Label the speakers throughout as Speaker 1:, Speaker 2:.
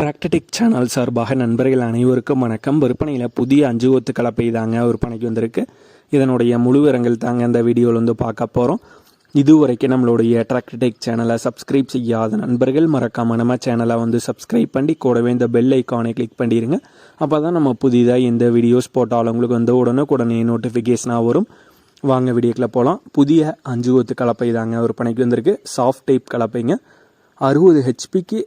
Speaker 1: டிராக்டடிக் channel சார்பாக நண்பர்கள் அனைவருக்கும் வணக்கம். விற்பனையில் புதிய அஞ்சு ஒத்து கலப்பை தாங்க விற்பனைக்கு வந்திருக்கு. இதனுடைய முழு விவரங்கள் தாங்க இந்த வீடியோவில் வந்து பார்க்க போகிறோம் இதுவரைக்கும் நம்மளுடைய டிராக்டடிக் சேனலை சப்ஸ்கிரைப் செய்யாத நண்பர்கள் மறக்காம நம்ம சேனலை வந்து சப்ஸ்கிரைப் பண்ணி கூடவே இந்த பெல் ஐக்கானை கிளிக் பண்ணிடுங்க அப்போ தான் நம்ம புதிதாக எந்த வீடியோஸ் போட்டாலும் உங்களுக்கு வந்து உடனுக்குடனே நோட்டிஃபிகேஷனாக வரும். வாங்க வீடியோக்கில் போகலாம் புதிய அஞ்சு ஒத்து கலப்பை தாங்க விற்பனைக்கு வந்திருக்கு. சாஃப்ட் டைப் கலப்பைங்க. அறுபது ஹெச்பிக்கு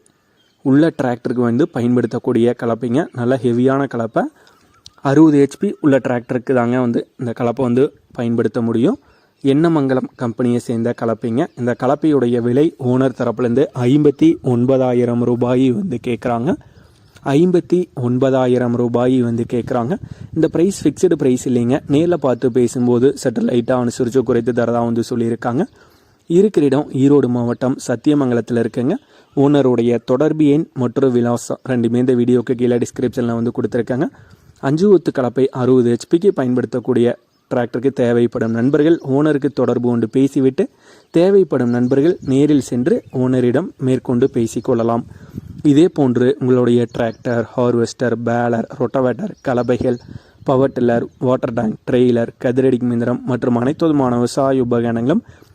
Speaker 1: உள்ள டிராக்டருக்கு வந்து பயன்படுத்தக்கூடிய கலப்பைங்க. நல்ல ஹெவியான கலப்பை. அறுபது ஹெச்பி உள்ள டிராக்டருக்கு தாங்க வந்து இந்த கலப்பை வந்து பயன்படுத்த முடியும். எண்ணமங்கலம் கம்பெனியை சேர்ந்த கலப்பைங்க. இந்த கலப்பையுடைய விலை ஓனர் தரப்புலேருந்து ஐம்பத்தி ஒன்பதாயிரம் ரூபாய் வந்து கேட்குறாங்க ஐம்பத்தி ஒன்பதாயிரம் ரூபாய் வந்து கேட்குறாங்க இந்த ப்ரைஸ் ஃபிக்ஸ்டு ப்ரைஸ் இல்லைங்க. நேரில் பார்த்து பேசும்போது சற்று லைட்டாக அனுசரித்து குறைத்து தரதாக வந்து சொல்லியிருக்காங்க. இருக்கிற இடம் ஈரோடு மாவட்டம் சத்தியமங்கலத்தில் இருக்குங்க. ஓனருடைய தொடர்பு எண் மற்றும் விலாசம். ரெண்டுமே இந்த வீடியோக்கு கீழே டிஸ்கிரிப்ஷனில் வந்து கொடுத்துருக்காங்க. அஞ்சு ஒத்து கலப்பை அறுபது ஹெச்பிக்கு பயன்படுத்தக்கூடிய டிராக்டருக்கு தேவைப்படும் நண்பர்கள் ஓனருக்கு தொடர்பு கொண்டு பேசிவிட்டு தேவைப்படும் நண்பர்கள் நேரில் சென்று ஓனரிடம் மேற்கொண்டு பேசிக்கொள்ளலாம். இதே போன்று உங்களுடைய tractor harvester baler rotavator கலபைகள் power tiller water tank trailer கதிரடி மிந்திரம் மற்றும் அனைத்து விதமான விவசாய உபகரணங்களும்